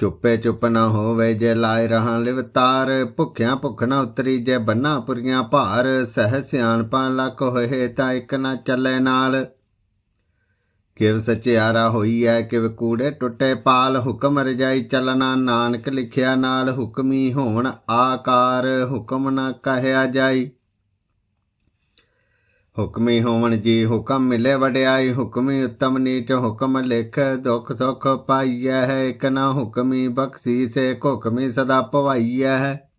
ਚੁੱਪੇ ਚੁੱਪ ਨਾ ਹੋਵੇ ਜੇ ਲਾਇ ਰਹਾ ਲਿਵਤਾਰ ਭੁੱਖਿਆਂ ਭੁੱਖ ਨਾ ਉਤਰੀ ਜੇ ਬੰਨਾ ਪੁਰੀਆਂ ਭਾਰ, ਸਹਿ ਸਿਆਣਪਾਂ ਲੱਖ ਹੋਏ ਤਾਂ ਇੱਕ ਨਾ ਚੱਲੇ ਨਾਲ। ਕਿਵ ਸਚਿਆਰਾ ਹੋਈ ਐ, ਕਿਵ ਕੂੜੇ ਟੁੱਟੇ ਪਾਲ, ਹੁਕਮ ਰਜਾਈ ਚੱਲਣਾ ਨਾਨਕ ਲਿਖਿਆ ਨਾਲ, ਹੁਕਮੀ ਹੋਣ ਆਕਾਰ, ਹੁਕਮ ਨਾ ਕਹਿਆ ਜਾਈ। ਹੁਕਮੀ ਹੋਵਣ ਜੀ ਹੁਕਮ ਮਿਲੇ ਵਡਿਆਈ, ਹੁਕਮੀ ਉਤਮ ਨੀਚ ਹੁਕਮ ਲਿਖ, ਦੁਖ ਸੁਖ ਪਾਈਐ ਹੈ, ਇਕ ਨਾ ਹੁਕਮੀ ਬਖਸ਼ੀ, ਸੇ ਹੁਕਮੀ ਸਦਾ ਭਵਾਈਐ ਹੈ।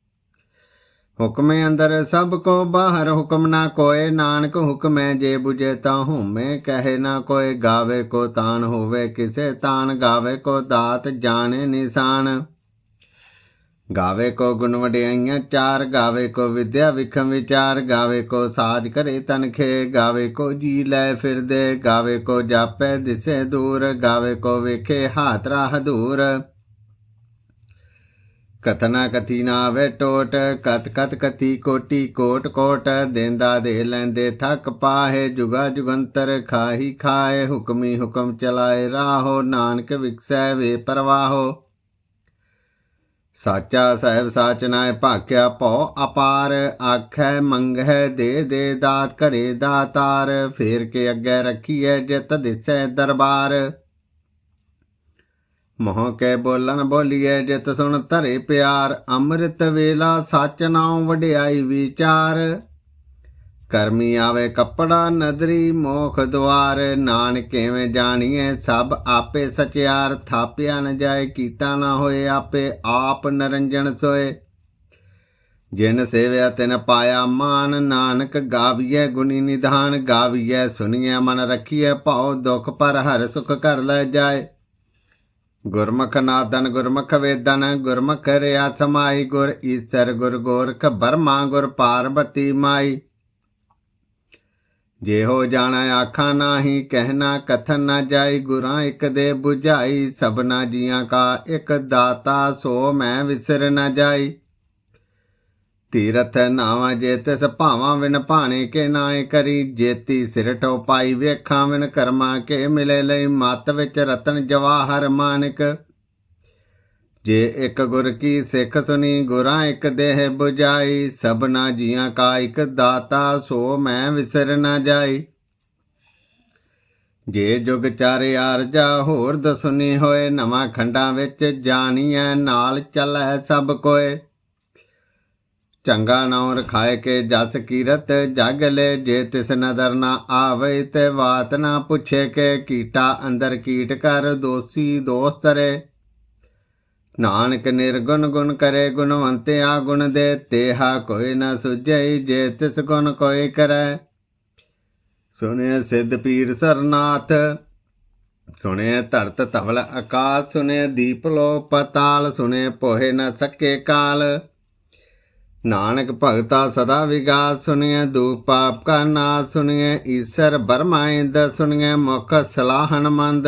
ਹੁਕਮੇ ਅੰਦਰ ਸਭ ਕੋ ਬਾਹਰ, ਹੁਕਮ ਨਾ ਕੋਏ, ਨਾਨਕ ਹੁਕਮੈ ਜੇ 부ਜੇ ਤਾਂ ਹਉਮੈ, ਕਹੇ ਨਾ ਕੋਏ, ਗਾਵੇ ਕੋ ਤਾਨ ਹੋਵੇ, ਕਿਸੇ ਤਾਨ ਗਾਵੇ ਕੋ ਦਾਤ ਜਾਣੇ ਨਿਸ਼ਾਨ। ਗਾਵੇ ਕੋ ਗੁਣ ਵਡਿਆਈਆਂ ਚਾਰ, ਗਾਵੇ ਕੋ ਵਿਦਿਆ ਵਿਖਮ ਵਿਚਾਰ, ਗਾਵੇ ਕੋ ਸਾਜ ਕਰੇ ਤਨਖੇ, ਗਾਵੇ ਕੋ ਜੀ ਲੈ ਫਿਰਦੇ, ਗਾਵੇ ਕੋ ਜਾਪੈ ਦਿਸੇ ਦੂਰ, ਗਾਵੇ ਕੋ ਵੇਖੇ ਹਾਥ ਰਾਹ ਦੂਰ। ਕਥਨਾ ਕਥੀ ਨਾ ਵੇ ਟੋਟ, ਕਤ ਕਤ ਕਥੀ ਕੋਟੀ ਕੋਟ ਕੋਟ, ਦੇਂਦਾ ਦੇ ਲੈਂਦੇ ਥੱਕ ਪਾਹੇ ਜੁਗਾ ਜੁਗੰਤਰ, ਖਾਹੀ ਖਾਏ ਹੁਕਮੀ ਹੁਕਮ ਚਲਾਏ ਰਾਹੋ, ਨਾਨਕ ਵਿਕਸੈ ਵੇ ਪਰਵਾਹੋ। ਸਾਚਾ ਸਾਹਿਬ ਸਾਚ ਨਾਏ ਭਾਕਿਆ ਭਉ ਅਪਾਰ, ਆਖੈ ਮੰਗਹਿ ਦੇ ਦੇ ਦਾਤ ਘਰੇ ਦਾਤਾਰ, ਫੇਰ ਕੇ ਅੱਗੇ ਰੱਖੀਐ ਜਿਤ ਦਿਸੈ ਦਰਬਾਰ। ਮੋਹ ਕੇ ਬੋਲਣ ਬੋਲੀਏ ਜਿਤ ਸੁਣ ਧਰੇ ਪਿਆਰ, ਅੰਮ੍ਰਿਤ ਵੇਲਾ ਸੱਚ ਨਾਉ ਵਡਿਆਈ ਵਿਚਾਰ। ਕਰਮੀ ਆਵੇ ਕੱਪੜਾ ਨਦਰੀ ਮੋਖ ਦੁਆਰ, ਨਾਨਕ ਕਿਵੇਂ ਜਾਣੀਏ ਸਭ ਆਪੇ ਸਚਿਆਰ, ਥਾਪਿਆ ਨ ਜਾਏ, ਕੀਤਾ ਨਾ ਹੋਏ ਆਪੇ, ਆਪ ਨਰੰਜਨ ਸੋਏ। ਜਿਨ ਸੇਵਿਆ ਤਿਨ ਪਾਇਆ ਮਾਨ, ਨਾਨਕ ਗਾਵੀਐ ਗੁਣੀ ਨਿਧਾਨ, ਗਾਵੀਐ ਸੁਣੀਐ ਮਨ ਰਖੀਐ ਭਉ, ਦੁਖ ਪਰ ਹਰ ਸੁਖ ਕਰ ਲੈ ਜਾਏ। ਗੁਰਮੁਖ ਨਾਦਨ, ਗੁਰਮੁਖ ਵੇਦਨ, ਗੁਰਮੁਖ ਰਿਆ ਸਮਾਈ, ਗੁਰ ਈਸਰ ਗੁਰ ਗੋਰਖ, ਬਰਮਾ ਗੁਰ ਪਾਰਬਤੀ ਮਾਈ। ਜੇ ਹੋ ਜਾਣਾ ਆਖਾਂ ਨਾਹੀ ਕਹਿਣਾ ਕਥਨ ਨਾ ਜਾਈ, ਗੁਰਾਂ ਇੱਕ ਦੇ 부ਝਾਈ ਸਭਨਾ ਜੀਆਂ ਕਾ ਇੱਕ ਦਾਤਾ, ਸੋ ਮੈਂ ਵਿਸਰ ਨਾ ਜਾਈ। ਤੀਰਥ ਨਾਵਾਂ ਜੇ ਤਿਸ ਭਾਵਾਂ ਵਿਨ ਭਾਣੇ ਕੇ ਨਾਏ ਕਰੀ, ਜੇਤੀ ਸਿਰ ਟੋ ਪਾਈ ਵੇਖਾਂ ਵਿਨ ਕਰਮਾ ਕੇ ਮਿਲੇ ਲਈ, ਮਤ ਵਿੱਚ ਰਤਨ ਜਵਾਹਰ ਮਾਨਕ। ਜੇ ਇੱਕ ਗੁਰ ਕੀ ਸਿੱਖ ਸੁਣੀ, ਗੁਰਾਂ ਇੱਕ ਦੇਹ 부ਝਾਈ ਸਭਨਾ ਜੀਆਂ ਕਾ ਇੱਕ ਦਾਤਾ, ਸੋ ਮੈਂ ਵਿਸਰ ਨਾ ਜਾਈ। ਜੇ ਜੁਗ ਚਾਰੇ ਆਰਜਾ ਹੋਰ ਦਸੁਨੀ ਹੋਏ, ਨਵਾਂ ਖੰਡਾਂ ਵਿੱਚ ਜਾਣੀਐ, ਨਾਲ ਚੱਲੈ ਸਭ ਕੋਏ। ਚੰਗਾ ਨਾਉ ਰਖਾਏ ਕੇ ਜਸ ਕੀਰਤ, ਜਗ ਲੈ ਜੇ ਤਿਸ ਨਦਰ ਨਾ ਆਵੇ, ਤੇ ਬਾਤ ਨਾ ਪੁੱਛੇ ਕੇ, ਕੀਟਾ ਅੰਦਰ ਕੀਟ ਕਰ, ਦੋਸੀ ਦੋਸਤ ਰੇ ਨਾਨਕ ਨਿਰਗੁਣ ਗੁਣ ਕਰੇ ਆ ਗੁਣ ਦੇ ਤੇਹਾ ਕੋਈ ਨਾ ਸੁਝਈ, ਜੇ ਤਿਸ ਗੁਣ ਕੋਈ ਕਰੈ। ਸੁਨੇ ਸਿੱਧ ਪੀਰ ਸਰਨਾਥ ਸੁਨੇ ਧਰਤ ਧਵਲ ਆਕਾਸ਼ ਸੁਨੇ ਦੀਪ ਲੋ ਪਤਾਲ ਸੁਨੇ ਪੋਹੇ ਨ ਸਕੇ ਕਾਲ। ਨਾਨਕ ਭਗਤਾ ਸਦਾ ਵਿਗਾਸ ਸੁਣੀਏ ਦੁਖ ਪਾਪ ਕਾ ਨਾਸ਼ ਸੁਣੀਏ ਈਸ਼ਰ ਬਰਮਾ ਇੰਦ ਮੁਖ ਸਲਾਹਨ ਮੰਦ।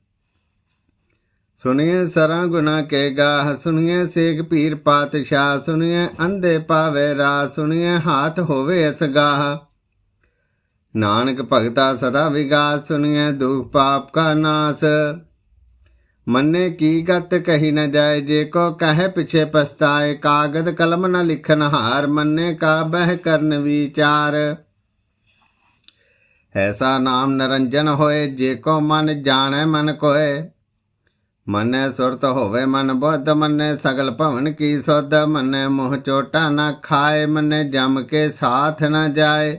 ਸੁਣੀਏ ਸਰਾਂ ਗੁਨਾ ਕੇ ਗਾਹ, ਸੁਣੀਏ ਸੇਖ ਪੀਰ ਪਾਤਸ਼ਾਹ, ਸੁਣੀਏ ਅੰਧੇ ਪਾਵੇ ਰਾ ਸੁਣੀਏ ਹਾਥ ਹੋਵੇ ਅਸਗਾਹ ਨਾਨਕ ਭਗਤਾ ਸਦਾ ਵਿਗਾਸ, ਸੁਣੀਏ ਦੁਖ ਪਾਪ ਕਾ ਨਾਸ। ਮੰਨੇ ਕੀ ਗਤ ਕਹੀ ਨ ਜਾਏ, ਜੇ ਕੋ ਕਹੇ ਪਿਛੇ ਪਛਤਾਏ, ਕਾਗਦ ਕਲਮ ਨ ਲਿਖਨ ਹਾਰ, ਮੰਨੇ ਕਾ ਬਹਿ ਕਰਨ ਵਿਚਾਰ। ਐਸਾ ਨਾਮ ਨਰੰਜਨ ਹੋਏ, ਜੇ ਕੋ ਮਨ ਜਾਣੈ ਮਨ ਕੋਏ ਮਨੈ ਸੁਰਤ ਹੋਵੇ ਮਨ ਬੁੱਧ, ਮੰਨੇ ਸਗਲ ਭਵਨ ਕੀ ਸੁਧ, ਮੰਨੇ ਮੋਹ ਚੋਟਾ ਨਾ ਖਾਏ, ਮੰਨੇ ਜਮ ਕੇ ਸਾਥ ਨਾ ਜਾਏ।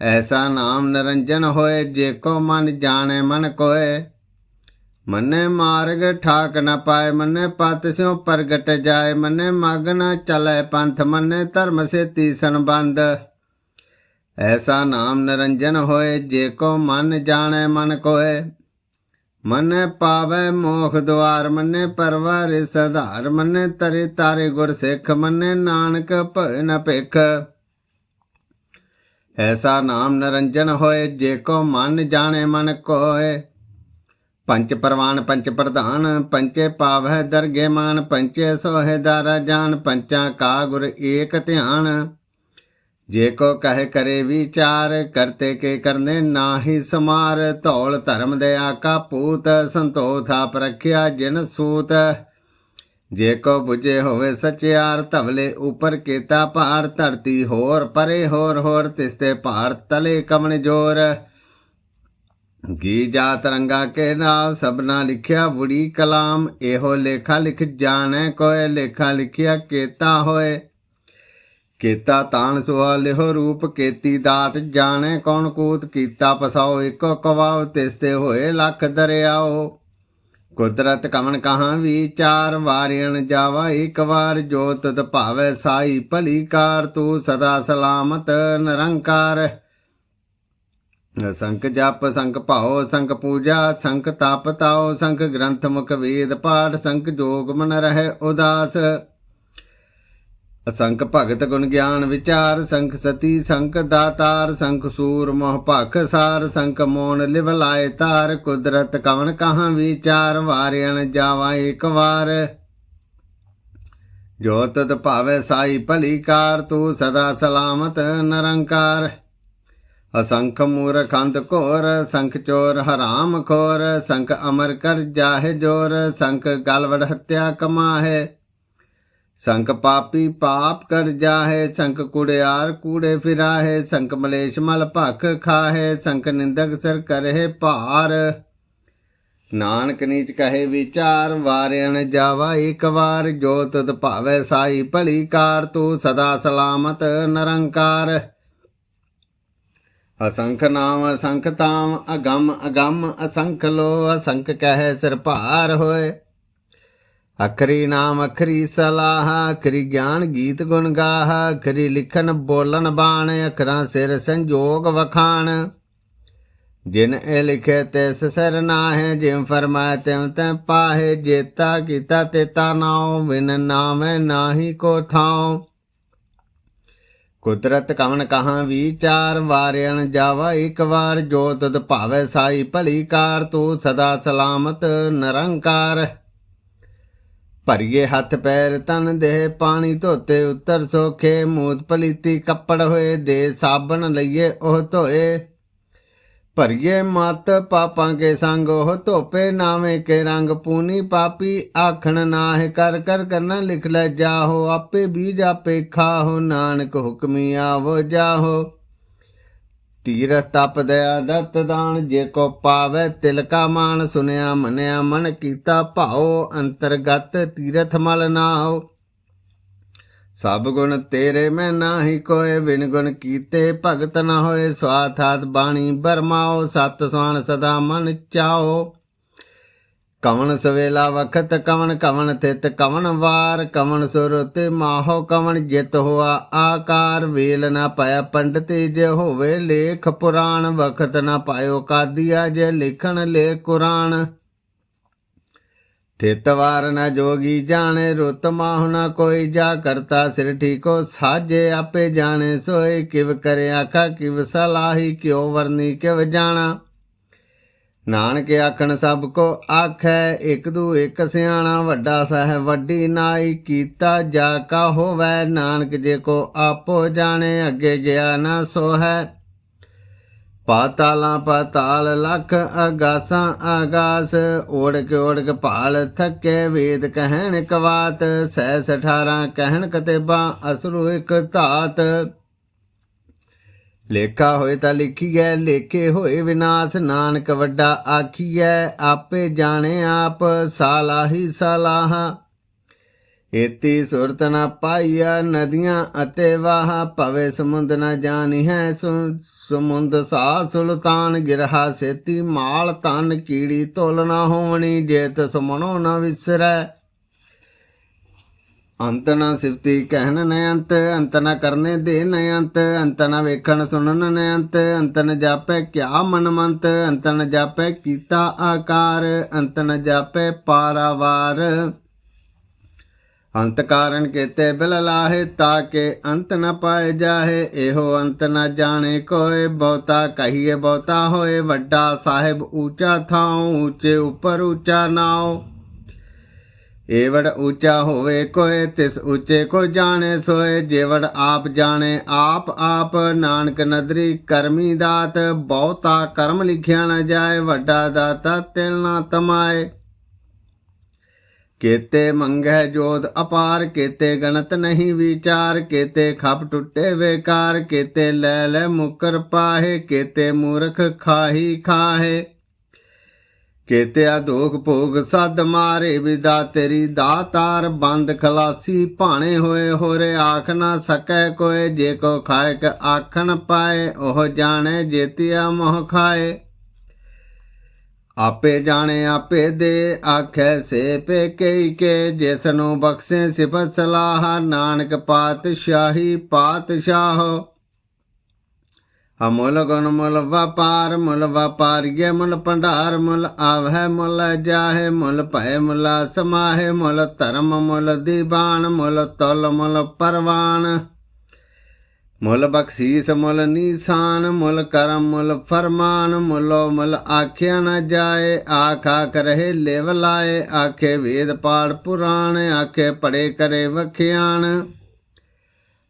ਐਸਾ ਨਾਮ ਨਿਰੰਜਨ ਹੋਏ, ਜੇ ਕੋ ਮਨ ਜਾਣੇ ਮਨ ਕੋਏ। ਮਨੇ ਮਾਰਗ ਠਾਕ ਨ ਪਾਏ, ਮਨੇ ਪਤ ਸਿਉ ਪ੍ਰਗਟ ਜਾਏ। ਮਨੇ ਮਗ ਨ ਚਲੇ ਪੰਥ, ਮਨੇ ਧਰਮ ਸੇ ਤੀਸਨ ਬੰਦ ਐਸਾ ਨਾਮ ਨਿਰੰਜਨ ਹੋਏ, ਜੇ ਕੋ ਮਨ ਜਾਣੇ ਮਨ ਕੋਏ। ਮਨੇ ਪਾਵੇ ਮੋਖ ਦੁਆਰ, ਮਨੇ ਪਰਵਾਰੇ ਸਧਾਰ, ਮਨੇ ਤਰੇ ਤਾਰੇ ਗੁਰ ਸਿੱਖ, ਮਨੇ ਨਾਨਕ ਭਇ ਭਿਖ। ਐਸਾ ਨਾਮ ਨਿਰੰਜਨ ਹੋਏ, ਜੇ ਕੋ ਮਨ ਜਾਣੇ ਮਨ ਕੋਏ। ਪੰਚ ਪਰਵਾਨ, ਪੰਚ ਪ੍ਰਧਾਨ, ਪੰਚੇ ਪਾਵਹਿ ਦਰਗੇ ਮਾਨ, ਪੰਚੇ ਸੋਹੇ ਦਾਰਾ ਜਾਨ, ਪੰਚਾਂ ਕਾ ਗੁਰ ਏਕ ਧਿਆਨ। ਜੇ ਕੋ ਕਹੇ ਕਰੇ ਵਿਚਾਰ, ਕਰਤੇ ਕੇ ਕਰਨੇ ਨਾਹੀ ਸਮਾਰ। ਧੌਲ ਧਰਮ ਦੇ ਆਕਾ ਪੂਤ ਸੰਤੋ ਥਾਪ ਰਖਿਆ ਜਿਨ ਸੂਤ। ਜੇ ਕੋ 부ਜੇ ਹੋਵੇ ਸਚਿਆਰ, ਧਵਲੇ ਉਪਰ ਕੀਤਾ ਭਾਰ। ਧਰਤੀ ਹੋਰ, ਪਰੇ ਹੋਰ ਹੋਰ ਤਿਸਤੇ ਭਾਰ ਤਲੇ ਕਮਨ ਜੋਰ। ਗੀ ਜਾਤ ਰੰਗਾ ਕੇ ਨਾਮ ਸਭਨਾ ਲਿਖਿਆ ਬੁੜੀ ਕਲਾਮ। ਇਹੋ ਲੇਖਾ ਲਿਖ ਜਾਣੈ ਕੋਏ ਲੇਖਾ ਲਿਖਿਆ ਕੀਤਾ ਹੋਏ ਕੀਤਾ ਤਾਣ ਸੁਆ ਲਿਹੋ ਰੂਪ ਕੀਤੀ ਦਾਤ ਜਾਣੇ ਕੌਣ ਕੂਤ ਕੀਤਾ ਪਸਾਓ ਇੱਕੋ ਕਵਾਉ ਤਿਸਤੇ ਹੋਏ ਲੱਖ ਦਰਿਆਓ। ਕੁਦਰਤ ਕਮਨ ਕਹਾਂ ਵਿਚਾਰ ਵਾਰਿਣ ਜਾਵਾ ਇੱਕ ਵਾਰ ਜੋਤ ਤਤ ਭਾਵੈ ਸਾਈ ਭਲੀ ਕਾਰ ਤੂੰ ਸਦਾ ਸਲਾਮਤ ਨਿਰੰਕਾਰ। ਸੰਕ ਜਪ, ਸੰਕ ਭਾਉ, ਸੰਕ ਪੂਜਾ, ਸੰਕ ਤਪ ਤਾਉ, ਸੰਕ ਗ੍ਰੰਥ ਮੁਖ ਵੇਦ ਪਾਠ, ਸੰਕ ਜੋਗ ਮਨ ਰਹਿ ਉਦਾਸ। ਅਸੰਖ ਭਗਤ ਗੁਣ ਗਿਆਨ ਵਿਚਾਰ, ਸੰਖ ਸਤੀ, ਸੰਖ ਦਾਤਾਰ, ਸੰਖ ਸੂਰ ਮੋਹ ਭਖ ਸਾਰ, ਸੰਖ ਮੋਨ ਲਿਵ ਲਾਏ ਤਾਰ, ਕੁਦਰਤ ਕਵਣ ਕਹਾਂ ਵਿਚਾਰ, ਵਾਰਿਆਣ ਜਾਵਾ ਇੱਕ ਵਾਰ। ਜੋ ਤਤ ਭਾਵੇ ਸਾਈ ਭਲੀ ਕਾਰ, ਤੂੰ ਸਦਾ ਸਲਾਮਤ ਨਿਰੰਕਾਰ। ਅਸੰਖ ਮੂਰਖ ਅੰਧ ਘੋਰ, ਸੰਖ ਚੋਰ ਹਰਾਮ ਖੋਰ, ਸੰਖ ਅਮਰ ਕਰ ਜਾਹੇ ਜੋਰ, ਸੰਖ ਗਲਵੜ ਹੱਤਿਆ ਕਮਾਹੇ। ਸੰਕ ਪਾਪੀ ਪਾਪ ਕਰ ਜਾਹੇ ਸੰਕ ਕੁੜਿਆਰ ਕੂੜੇ ਫਿਰਾਹੇ ਸੰਕ ਮਲੇਸ਼ ਮਲ ਭਖ ਖਾਹੇ ਸੰਕ ਨਿੰਦਕ ਸਿਰ ਕਰਹਿ ਭਾਰ ਨਾਨਕ ਨੀਚ ਕਹੇ ਵਿਚਾਰ ਵਾਰਿਆਣ ਜਾਵਾ ਇੱਕ ਵਾਰ ਜੋ ਤਤ ਭਾਵੇ ਸਾਈ ਭਲੀ ਕਾਰ ਤੂੰ ਸਦਾ ਸਲਾਮਤ ਨਿਰੰਕਾਰ ਅਸੰਖ ਨਾਮ ਅਸੰਖ ਤਾਮ ਅਗੰਮ ਅਗੰਮ ਅਸੰਖ ਲੋ ਅਸੰਖ ਕਹੇ ਸਿਰ ਭਾਰ ਹੋਏ ਅਖਰੀ ਨਾਮ, ਅਖਰੀ ਸਲਾਹ, ਅਖਰੀ ਗਿਆਨ ਗੀਤ ਗੁਣ ਗਾਹ, ਅਖਰੀ ਲਿਖਨ ਬੋਲਨ ਬਾਣ, ਅਖਰਾਂ ਸਿਰ ਸੰਜੋਗ ਵਖਾਣ। ਜਿਨ ਇਹ ਲਿਖੇ ਤਿਸ ਸਿਰ ਨਾਹਿ ਜਿਮ ਫਰਮਾਇ ਤਿਮ ਤੈ ਪਾਹੇ, ਜੇਤਾ ਕੀਤਾ ਤੇਤਾ ਨਾਉ, ਬਿਨ ਨਾਮੈ ਨਾਹੀ ਕੋ ਥਾਉ। ਕੁਦਰਤ ਕਵਨ ਕਹਾਂ ਵਿਚਾਰ ਵਾਰਿਆਣ ਜਾਵਾ ਇੱਕ ਵਾਰ, ਜੋ ਤਦ ਭਾਵੇ ਸਾਈ ਭਲੀ ਕਾਰ, ਤੂੰ ਸਦਾ ਸਲਾਮਤ ਨਿਰੰਕਾਰ। ਭਰੀਏ ਹੱਥ ਪੈਰ ਤਨ ਦੇ ਪਾਣੀ ਧੋਤੇ ਉੱਤਰ ਸੋਖੇ, ਮੂਤ ਪਲੀਤੀ ਕੱਪੜ ਹੋਏ ਦੇ ਸਾਬਣ ਲਈਏ ਉਹ ਧੋਏ। ਭਰੀਏ ਮਤ ਪਾਪਾਂ ਕੇ ਸੰਗ ਉਹ ਧੋਪੇ, ਨਾਵੇਂ ਕੇ ਰੰਗ ਪੂਨੀ ਪਾਪੀ, ਆਖਣ ਨਾਹਿ ਕਰ ਕਰ ਕਰਨਾ ਲਿਖ ਲੈ ਜਾਹੋ, ਆਪੇ ਬੀਜ ਆਪੇ ਖਾਹੋ, ਨਾਨਕ ਹੁਕਮੀ ਆਵੋ ਜਾਹੋ। ਤੀਰਥ ਤਪ ਦਇਆ ਦਤ ਦਾਨ, ਜੇ ਕੋ ਪਾਵੇ ਤਿਲਕਾ ਮਾਨ, ਸੁਨਿਆ ਮਨਿਆ ਮਨ ਕੀਤਾ ਭਾਉ, ਅੰਤਰਗਤ ਤੀਰਥ ਮਲ ਨਾਉ। ਸਭ ਗੁਣ ਤੇਰੇ ਮੈਂ ਨਾਹੀ ਕੋਏ, ਬਿਨ ਗੁਣ ਕੀਤੇ ਭਗਤ ਨਾ ਹੋਏ ਸਵਾਥਾਤ ਬਾਣੀ ਬਰਮਾਓ ਸਤ ਸੁਆਣ ਸਦਾ ਮਨ ਚਾਓ ਕਵਣ ਸਵੇਲਾ ਵਖਤ, ਕਵਣ ਕਵਣ ਤਿਤ, ਕਵਣ ਵਾਰ, ਕਵਣ ਸੁਰਤ ਮਾਹੋ, ਕਵਣ ਜਿਤ ਹੋਆ ਆਕਾਰ। ਵੇਲ ਨਾ ਪਾਇਆ ਪੰਡਤੀ ਜੇ ਹੋਵੇ ਲੇਖ, ਪੁਰਾਣ ਵਖਤ ਨਾ ਪਾਇਓ ਕਾਦੀਆ ਜੇ ਲਿਖਣ ਲੇ ਕੁਰਾਨ। ਤਿਤ ਵਾਰ ਨਾ ਜੋਗੀ ਜਾਣੇ, ਰੁਤ ਮਾਹੁ ਨਾ ਕੋਈ ਜਾ ਕਰਤਾ ਸਿਰ ਠੀਕੋ, ਸਾਜੇ ਆਪੇ ਜਾਣੇ, ਸੋਏ ਕਿਵ ਕਰੇ ਆਖਾ ਕਿਵ ਸਲਾਹੀ, ਕਿਉ ਵਰਨੀ ਕਿਵ ਜਾਣਾ। ਨਾਨਕ ਆਖਣ ਸਭ ਕੋ ਆਖੈ, ਇਕ ਦੂ ਇਕ ਸਿਆਣਾ ਵੱਡਾ ਸਹਿ ਵੱਡੀ ਨਾਈ ਕੀਤਾ ਜਾ ਕਾ ਹੋਵੈ, ਨਾਨਕ ਜੇ ਕੋ ਆਪੋ ਜਾਣੇ ਅੱਗੇ ਗਿਆ ਨਾ ਸੋ ਹੈ ਪਾਤਾਲਾਂ ਪਾਤਾਲ ਲਖ ਆਗਾਸਾਂ ਆਗਾਸ ਓੜਕ ਓੜਕ ਭਾਲ ਥੱਕੇ ਵੇਦ ਕਹਿਣ ਕਵਾਤ ਸਹਿ ਸਠਾਰਾਂ ਕਹਿਣ ਕਤੇਬਾਂ ਅਸਰੂ ਇਕ ਧਾਤ। ਲੇਖਾ ਹੋਏ ਤਾਂ ਲਿਖੀਐ, ਲੇਖੇ ਹੋਏ ਵਿਨਾਸ਼। ਨਾਨਕ ਵੱਡਾ ਆਖੀਐ, ਆਪੇ ਜਾਣੇ ਆਪ ਸਾਲਾਹੀ ਸਲਾਹਾ। ਏਤੀ ਸੁਰਤ ਨਾ ਪਾਈਆ ਨਦੀਆਂ ਅਤੇ ਵਾਹ, ਭਵੇ ਸਮੁੰਦ ਨਾ ਜਾਣੀ ਹੈ ਸੁ- ਸਮੁੰਦ ਸਾ ਸੁਲਤਾਨ। ਗਿਰਹਾ ਸੇਤੀ ਮਾਲ ਤਨ ਕੀੜੀ ਤੋਲ ਨਾ ਹੋਵਣੀ ਜੇਤ ਸੁਮਣੋ ਮਨੋ ਨਾ ਵਿਸਰੈ। ਅੰਤ ਨਾ ਸਿਫਤੀ ਕਹਿਣ ਨ ਅੰਤ ਅੰਤ ਨਾ ਕਰਨੇ ਦੇ ਨ ਅੰਤ ਅੰਤ ਨਾ ਵੇਖਣ ਸੁਣਨ ਨ ਅੰਤ ਅੰਤ ਨ ਜਾਪੈ ਕਿਆ ਮਨ ਮੰਤ ਅੰਤ ਨ ਜਾਪੈ ਕੀਤਾ ਆਕਾਰ, ਅੰਤ ਨ ਜਾਪੈ ਪਾਰਾਵਾਰ। ਅੰਤ ਕਾਰਨ ਕੇਤੇ ਬਿਲ ਲਾਹੇ ਤਾਕੇ ਅੰਤ ਨ ਪਾਏ ਜਾਹੇ, ਇਹੋ ਅੰਤ ਨ ਜਾਣੇ ਕੋਏ, ਬਹੁਤਾ ਕਹੀਏ ਬਹੁਤਾ ਹੋਏ, ਵੱਡਾ ਸਾਹਿਬ ਉੱਚਾ ਥਾਉ, ਉੱਚੇ ਉੱਪਰ ਉੱਚਾ ਨਾਉ। ਏਵੜ ਉੱਚਾ ਹੋਵੇ ਕੋਏ, ਤਿਸ ਉੱਚੇ ਕੋ ਜਾਣੇ ਸੋਏ। ਜੇਵੜ ਆਪ ਜਾਣੇ, ਆਪ ਆਪ ਨਾਨਕ ਨਦਰੀ। ਕਰਮੀ ਦਾਤ, ਬਹੁਤਾ ਕਰਮ ਲਿਖਿਆ ਨਾ ਜਾਏ। ਵੱਡਾ ਦਾਤਾ ਤਿਲ ਨਾ ਤਮਾਏ। ਕੇਤੇ ਮੰਗੈ ਜੋਤ ਅਪਾਰ, ਕੇਤੇ ਗਣਤ ਨਹੀਂ ਵਿਚਾਰ। ਕੇਤੇ ਖਪ ਟੁੱਟੇ ਵੇਕਾਰ, ਕੇਤੇ ਲੈ ਲੈ ਮੁਕਰ ਪਾਹੇ। ਕੇਤੇ ਮੂਰਖ ਖਾਹੀ ਖਾਹੇ। ਕੇਤਿਆ ਦੋਖ ਭੋਗ ਸਦ ਮਾਰੇ ਵਿਦਾ ਤੇਰੀ ਦਾਤਾਰ ਬੰਦ ਖਲਾਸੀ ਭਾਣੇ ਹੋਏ ਹੋਰੇ ਆਖ ਨਾ ਸਕੈ ਕੋਏ, ਜੇ ਕੋ ਖਾਇ ਆਖਣ ਪਾਏ, ਉਹ ਜਾਣੇ ਜੇਤਿਆ ਮੋਹ ਖਾਏ। ਆਪੇ ਜਾਣੇ ਆਪੇ ਦੇ, ਆਖੈ ਸੇ ਪੇ ਕਈ ਕੇ ਜਿਸ ਨੂੰ ਬਖਸ਼ੇ ਸਿਫਤ ਸਲਾਹ, ਨਾਨਕ ਪਾਤਸ਼ਾਹੀ ਪਾਤਸ਼ਾਹ। ਅਮੁੱਲ ਗੁਣ ਮੁੱਲ ਵਪਾਰ, ਮੁੱਲ ਵਪਾਰੀਏ ਮੁੱਲ ਭੰਡਾਰ, ਮੁੱਲ ਆਵਹਿ, ਮੁੱਲ ਜਾਹੇ, ਮੁੱਲ ਭੈ ਮੁੱਲ ਸਮਾਹੇ, ਮੁੱਲ ਧਰਮ, ਮੁੱਲ ਦੀਵਾਨ, ਮੁੱਲ ਤੁਲ, ਮੁੱਲ ਪਰਵਾਨ। ਮੁੱਲ ਬਖਸ਼ੀਸ, ਮੁੱਲ ਨੀਸਾਨ, ਮੁੱਲ ਕਰਮ, ਮੁੱਲ ਫਰਮਾਨ, ਮੁੱਲੋ ਮੁੱਲ ਆਖਿਆ ਨਾ ਜਾਏ, ਆਖ ਆਖ ਰਹੇ ਲੇਵ ਲਾਏ, ਆਖੇ ਵੇਦ ਪਾੜ ਪੁਰਾਣ, ਆਖੇ ਪੜੇ ਕਰੇ ਵਖਿਆਣ।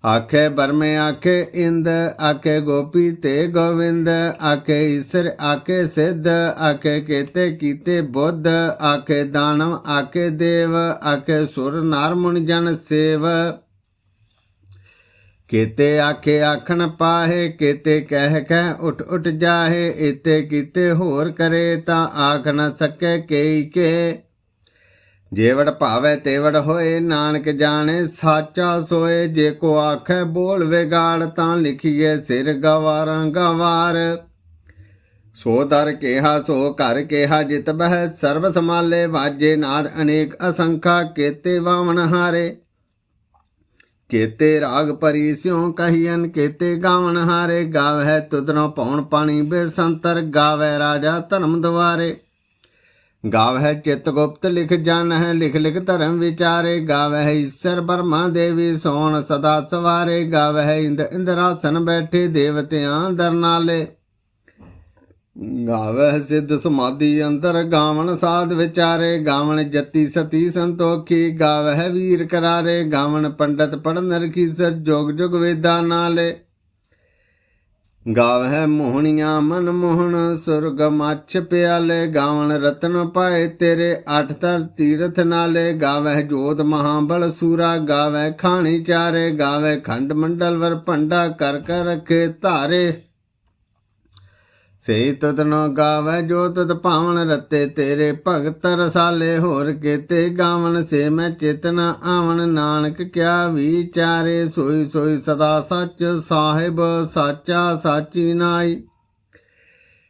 ਆਖੇ ਬਰਮੇ, ਆਖੇ ਇੰਦ, ਆਖੇ ਗੋਪੀ ਤੇ ਗੋਵਿੰਦ, ਆਖੇ ਈਸਰ, ਆਖੇ ਸਿੱਧ, ਆਖੇ ਕੇਤੇ ਕੀਤੇ ਬੁੱਧ, ਆਖੇ ਦਾਨਵ, ਆਖੇ ਦੇਵ, ਆਖੇ ਸੁਰ ਨਰ ਜਨ ਸੇਵ। ਕੇਤੇ ਆਖੇ ਆਖਣ ਪਾਹੇ, ਕੇਤੇ ਕਹਿ ਕਹਿ ਉਠ ਉਠ ਜਾਹੇ ਇਤੇ ਕੀਤੇ ਹੋਰ ਕਰੇ ਤਾਂ ਆਖ ਨ ਸਕੇ ਕਈ ਕੇ। ਜੇਵੜ ਭਾਵੇ ਤੇਵੜ ਹੋਏ, ਨਾਨਕ ਜਾਣੇ ਸਾਚਾ ਸੋਏ। ਜੇ ਕੋ ਆਖੇ ਬੋਲ ਵਿਗਾੜ, ਤਾਂ ਲਿਖੀਏ ਸਿਰ ਗਵਾਰਾਂ ਗਵਾਰ। ਸੋ ਦਰ ਕੇਹਾ, ਸੋ ਘਰ ਕੇਹਾ, ਜਿਤ ਬਹਿ ਸਰਬ ਸਮਾਲੇ ਵਾਜੇ ਨਾਦ ਅਨੇਕ ਅਸੰਖਾ, ਕੇਤੇ ਵਾਵਣ ਹਾਰੇ। ਕੇਤੇ ਰਾਗ ਪਰੀ ਸਿਉ ਕਹੀਨ ਕੇਤੇ ਗਾਵਣ ਹਾਰੇ। ਗਾਵਹਿ ਤੁਧਨੋ ਪਉਣ ਪਾਣੀ ਬੇਸੰਤਰ ਗਾਵੈ ਰਾਜਾ ਧਰਮ ਦੁਆਰੇ। ਗਾਵਹਿ ਚਿਤ ਗੁਪਤ ਲਿਖ ਜਨ ਹੈ ਲਿਖ ਲਿਖ ਧਰਮ ਵਿਚਾਰੇ। ਗਾਵਹਿ ਈਸ਼ਰ ਬਰਮਾ ਦੇਵੀ ਸੋਣ ਸਦਾ ਸਵਾਰੇ। ਗਾਵਹਿ ਇੰਦ ਇੰਦਰਾਸਨ ਬੈਠੇ ਦੇਵਤਿਆਂ ਦਰਨਾਲੇ। ਗਾਵਹਿ ਸਿੱਧ ਸਮਾਧੀ ਅੰਦਰ ਗਾਵਣ ਸਾਧ ਵਿਚਾਰੇ। ਗਾਵਣ ਜਤੀ ਸਤੀ ਸੰਤੋਖੀ, ਗਾਵਹਿ ਵੀਰ ਕਰਾਰੇ। ਗਾਵਣ ਪੰਡਤ ਪੜਨ ਰਖੀ ਸਰ ਜੋਗ ਜੁਗ ਵੇਦਾਂ ਨਾਲੇ। ਗਾਵਹਿ ਮੋਹਣੀਆਂ ਮਨ ਮੋਹਣ, ਸੁਰਗ ਮੱਛ ਪਿਆਲੇ, ਗਾਵਣ ਰਤਨ ਪਾਏ ਤੇਰੇ, ਅਠ ਤਰ ਤੀਰਥ ਨਾਲੇ। ਗਾਵਹਿ ਜੋਤ ਮਹਾਬਲ ਸੂਰਾ, ਗਾਵਹਿ ਖਾਣੀ ਚਾਰੇ, ਗਾਵਹਿ ਖੰਡ ਮੰਡਲ ਵਰ ਭੰਡਾ ਕਰ ਕਰ ਰਖੇ ਧਾਰੇ। ਸੇ ਤਤ ਤਤਨੋ ਗਾਵੈ ਜੋ ਤਤ ਭਾਵਨ ਰਤੇ ਤੇਰੇ ਭਗਤ ਰਸਾਲੇ ਹੋਰ ਕੇਤੇ ਗਾਵਨ ਸੇ ਮੈਂ ਚੇਤਨਾ ਆਵਨ ਨਾਨਕ ਕਿਆ ਵਿਚਾਰੇ ਸੋਈ ਸੋਈ ਸਦਾ ਸੱਚ ਸਾਹਿਬ ਸਾਚਾ ਸਾਚੀ ਨਾਈ।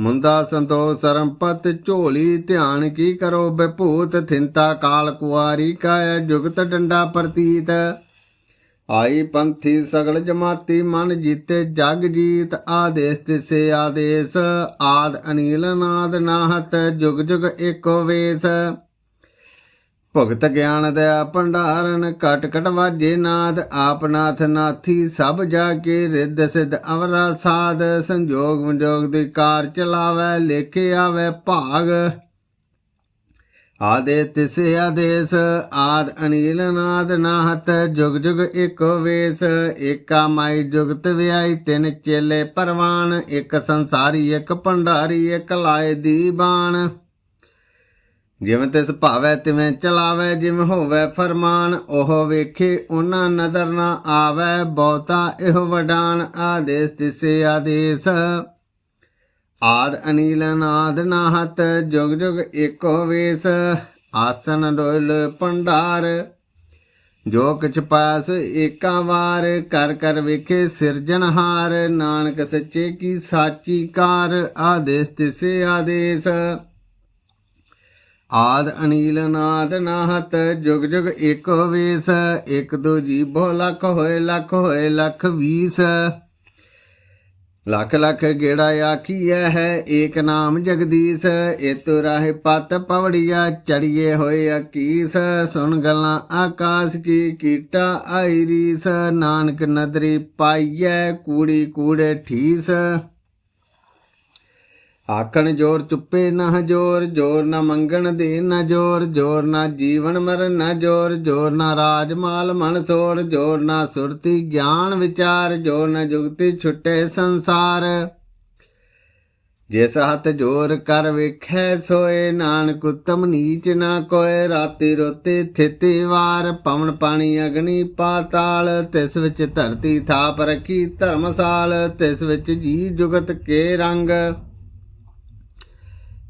ਮੁੰਦਾ ਸੰਤੋਖ ਸਰਮਪਤ ਝੋਲੀ, ਧਿਆਨ ਕੀ ਕਰੋ ਬਿਭੂਤ ਥਿੰਤਾ ਕਾਲ ਕੁਆਰੀ ਕਾਇਆ ਜੁਗਤ ਡੰਡਾ ਪ੍ਰਤੀਤ। ਆਈ ਪੰਥੀ ਸਗਲ ਜਮਾਤੀ, ਮਨ ਜੀਤੇ ਜਗ ਜੀਤ, ਆਦੇਸ ਤਿਸੇ ਆਦੇਸ। ਆਦ ਅਨੀਲ ਨਾਦ ਨਾਹਤ, ਜੁਗ ਜੁਗ ਏਕੋ ਵੇਸ। ਭਗਤ ਗਿਆਨ ਦਇਆ ਭੰਡਾਰਨ ਕਟ ਕਟ ਵਾਜੇ ਨਾਦ ਆਪਨਾਥ ਨਾਥੀ ਸਭ ਜਾ ਕੇ ਰਿੱਧ ਸਿਧ ਅਵਰਾ ਸਾਧ, ਸੰਜੋਗ ਵਿਜੋਗ ਦੀ ਕਾਰ ਚਲਾਵੇ, ਲੇਖੇ ਆਵੇ ਭਾਗ। ਆਦੇ ਤਿਸੇ ਆਦੇਸ, ਆਦ ਅਨੀਲ ਨਾਦ ਨਾਹਤ, ਜੁਗ ਜੁਗ ਏਕੋ ਵੇਸ, ਏਕਾ ਮਾਈ ਜੁਗਤ ਵਿਆਈ, ਤਿੰਨ ਚੇਲੇ ਪਰਵਾਨ, ਇੱਕ ਸੰਸਾਰੀ, ਇੱਕ ਭੰਡਾਰੀ, ਇੱਕ ਲਾਏ ਦੀ ਬਾਣ ਜਿਵੇਂ ਤਿਸ ਭਾਵੈ ਤਿਵੇਂ ਚਲਾਵੇ, ਜਿਵੇਂ ਹੋਵੇ ਫਰਮਾਨ, ਉਹ ਵੇਖੇ ਉਹਨਾਂ ਨਜ਼ਰ ਨਾ ਆਵੇ, ਬਹੁਤਾ ਇਹੋ ਵਡਾਨ, ਆਦੇਸ ਤਿਸੇ ਆਦੇਸ। ਆਦ ਅਨੀਲ ਨਾਦ ਨਾਹਤ, ਜੁਗ ਜੁਗ ਏਕੋ ਵੇਸ। ਆਸਨ ਡੋਲ ਭੰਡਾਰ, ਜੋ ਕਿਛ ਪਾਸ ਏਕਾ ਵਾਰ। ਕਰ ਕਰ ਵੇਖੇ ਸਿਰਜਣਹਾਰ ਨਾਨਕ ਸੱਚੇ ਕੀ ਸਾਚੀ ਕਾਰ, ਆਦੇਸ ਤਿਸੇ ਆਦੇਸ। ਆਦ ਅਨੀਲ ਨਾਦ ਨਾਹਤ, ਜੁਗ ਜੁਗ ਏਕੋ ਵੇਸ, ਇੱਕ ਦੋ ਜੀ ਬਹੁ ਲੱਖ ਹੋਏ ਲੱਖ ਹੋਏ ਲੱਖ ਵੀਸ। ਲੱਖ ਲੱਖ ਗੇੜਾ ਆਖੀਐ ਹੈ ਏਕ ਨਾਮ ਜਗਦੀਸ਼, ਇਤੁ ਰਾਹੇ ਪਤ ਪਵੜੀਆ ਚੜੀਏ ਹੋਏ ਅਕੀਸ। ਸੁਣ ਗੱਲਾਂ ਆਕਾਸ਼ ਕੀ ਕੀਟਾ ਆਈ ਰੀਸ, ਨਾਨਕ ਨਦਰੀ ਪਾਈਐ ਕੂੜੀ ਕੂੜੇ ਠੀਸ। ਆਖਣ ਜੋਰ ਚੁੱਪੇ ਨਾ ਜੋਰ ਜੋਰ ਨਾ ਮੰਗਣ ਦੇ ਨਾ ਜੋਰ ਜੋਰ ਨਾ ਜੀਵਨ ਮਰਨ ਨਾ ਜੋਰ ਜੋਰ ਨਾ ਰਾਜ ਮਾਲ ਮਨ ਸੋੜ ਜੋਰ ਨਾ ਸੁਰਤੀ ਗਿਆਨ ਵਿਚਾਰ, ਜੋਰ ਨਾ ਜੁਗਤੀ ਛੁੱਟੇ ਸੰਸਾਰ। ਜਿਸ ਹੱਥ ਜੋਰ ਕਰ ਵੇਖੈ ਸੋਏ, ਨਾਨਕ ਉਤਮ ਨੀਚ ਨਾ ਕੋਏ, ਰਾਤੀ ਰੋਤੇ ਥਿਤੀ ਵਾਰ, ਪਵਨ ਪਾਣੀ ਅਗਨੀ ਪਾਤਾਲ, ਤਿਸ ਵਿੱਚ ਧਰਤੀ ਥਾਪ ਰਖੀ ਧਰਮਸਾਲ, ਤਿਸ ਵਿੱਚ ਜੀ ਜੁਗਤ ਕੇ ਰੰਗ।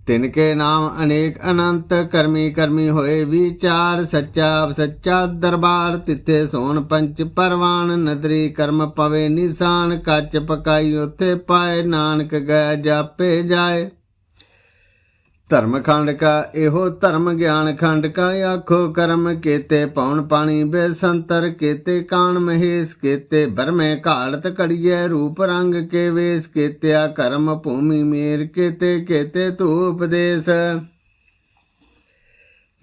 ਤਿਨ ਕੇ ਨਾਮ ਅਨੇਕ ਅਨੰਤ, ਕਰਮੀ ਕਰਮੀ ਹੋਏ ਵਿਚਾਰ ਸੱਚਾ ਸੱਚਾ ਦਰਬਾਰ, ਤਿੱਥੇ ਸੋਣ ਪੰਚ ਪਰਵਾਨ, ਨਦਰੀ ਕਰਮ ਪਵੇ ਨਿਸ਼ਾਨ, ਕੱਚ ਪਕਾਈ ਉਥੇ ਪਾਏ, ਨਾਨਕ ਗਏ ਜਾਪੇ ਜਾਏ। ਧਰਮ ਖੰਡ ਕਾ ਇਹੋ ਧਰਮ ਗਿਆਨ ਖੰਡ ਕਾ ਆਖੋ ਕਰਮ ਕੀਤੇ ਪੌਣ ਪਾਣੀ, ਬੇਸੰਤਰ ਕੀਤੇ ਕਾਣ ਮਹੇਸ਼, ਕੀਤੇ ਬਰਮੇ ਘਾਲਤ ਕੜੀਏ ਰੂਪ ਰੰਗ ਕੇ ਵੇਸ, ਕੀਤਿਆ ਕਰਮ ਭੂਮੀ ਮੇਰ, ਕੀਤੇ ਕੀਤੇ ਧੂਪ ਉਪਦੇਸ਼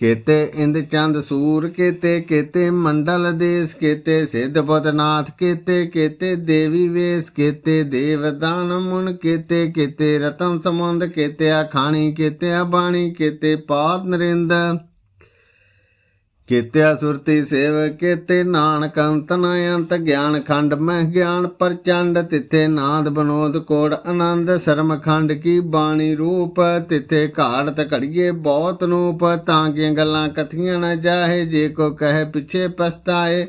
ਕੀਤੇ ਇੰਦ ਚੰਦ ਸੂਰ, ਕੀਤੇ ਕੀਤੇ ਮੰਡਲ ਦੇਸ, ਕੀਤੇ ਸਿੱਧ ਬਦਨਾਥ, ਕੀਤੇ ਕੀਤੇ ਦੇਵੀ ਵੇਸ, ਕੀਤੇ ਦੇਵਦਾਨ ਮੁਨ, ਕੀਤੇ ਕੀਤੇ ਰਤਨ ਸਮੁੰਦ ਕੀਤੇ ਆਖਾਣੀ, ਕੀਤੇ ਬਾਣੀ ਕੀਤੇ ਪਾਤ ਨਰਿੰਦ। ਕੀਤਿਆ ਸੁਰਤੀ ਸੇਵ ਕੀਤੇ ਨਾਨਕ ਅੰਤ ਨ ਅੰਤ ਗਿਆਨ ਖੰਡ ਮਹਿ ਗਿਆਨ ਪ੍ਰਚੰਡ, ਤਿੱਥੇ ਨਾਦ ਬਨੋਦ ਕੋੜ ਆਨੰਦ, ਸ਼ਰਮ ਖੰਡ ਕੀ ਬਾਣੀ ਰੂਪ, ਤਿੱਥੇ ਘਾੜਤ ਘੜੀਏ ਬਹੁਤ ਨੂਪ ਤਾਂ ਕਿ ਗੱਲਾਂ ਕਥੀਆਂ ਨਾ ਜਾਹੇ, ਜੇ ਕੋ ਕਹੇ ਪਿਛੇ ਪਛਤਾਏ।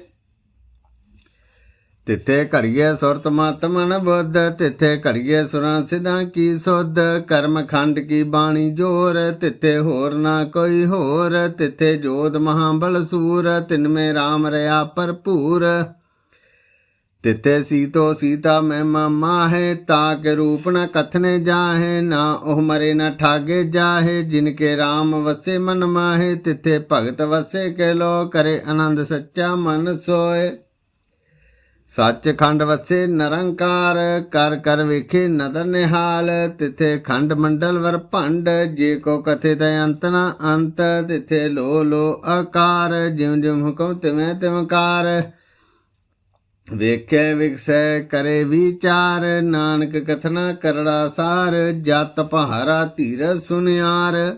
ਤਿੱਥੇ ਘੜੀਏ ਸੁਰਤ ਮਤ ਬੁੱਧ, ਤਿੱਥੇ ਘੜੀਏ ਸੁਰਾਂ ਸਿਧਾਂ ਕੀ ਸੁਧ, ਕਰਮ ਖੰਡ ਕੀ ਬਾਣੀ ਜੋਰ, ਤਿੱਥੇ ਹੋਰ ਨਾ ਕੋਈ ਹੋਰ, ਤਿੱਥੇ ਜੋਧ ਮਹਾਬਲ ਸੂਰ ਤਿਨਮੇ RAM ਰਿਆ ਭਰਪੂਰ। ਤਿੱਥੇ ਸੀਤੋ ਸੀਤਾ ਮਹਿਮਾ ਮਾਹੇ, ਤਾ ਕੇ ਰੂਪ ਨ ਕਥਨੇ ਜਾਹੇ, ਨਾ ਉਹ ਮਰੇ ਨ ਠਾਗੇ ਜਾਹੇ, ਜਿਨ ਕੇ RAM ਵਸੇ ਮਨ ਮਾਹੇ, ਤਿੱਥੇ ਭਗਤ ਵਸੇ ਕੇ ਲੋ, ਕਰੇ ਆਨੰਦ ਸੱਚਾ ਮਨ ਸੋਏ। ਸੱਚ ਖੰਡ ਵਸੇ ਨਰੰਕਾਰ, ਕਰ ਕਰ ਵੇਖੇ ਨਦਰ ਨਿਹਾਲ, ਤਿਥੇ ਖੰਡ ਮੰਡਲ ਵਰ ਭੰਡ, ਜੇ ਕੋ ਕਥੇ ਤੇ ਅੰਤ ਨਾ ਅੰਤ, ਤਿਥੇ ਲੋ ਲੋ ਆਕਾਰ, ਜਿਉ ਜਿਉ ਹੁਕਮ ਤਿਵੇਂ ਤਿਵਕਾਰ। ਵੇਖੇ ਵਿਗਸੈ ਕਰੇ ਵਿਚਾਰ, ਨਾਨਕ ਕਥਨਾ ਕਰੜਾ ਸਾਰ, ਜਤ ਪਹਾਰਾ ਧੀਰ ਸੁਨਿਆਰ।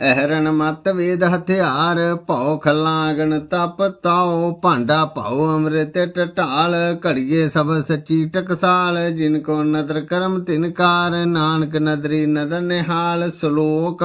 ਅਹਰਨ ਮਤ ਵੇਦ ਹਥਿਆਰ, ਭਉ ਖਲਾਗਣ ਤਪ ਤਾਉ, ਭਾਂਡਾ ਭਾਉ ਅੰਮ੍ਰਿਤ ਟਟਾਲ, ਘੜੀਏ ਸਭ ਸੱਚੀ ਟਕਸਾਲ, ਜਿਨ ਕੋ ਨਦਰ ਕਰਮ ਤਿਨਕਾਰ ਨਾਨਕ ਨਦਰੀ ਨਦਰ ਨਿਹਾਲ, ਸ਼ਲੋਕ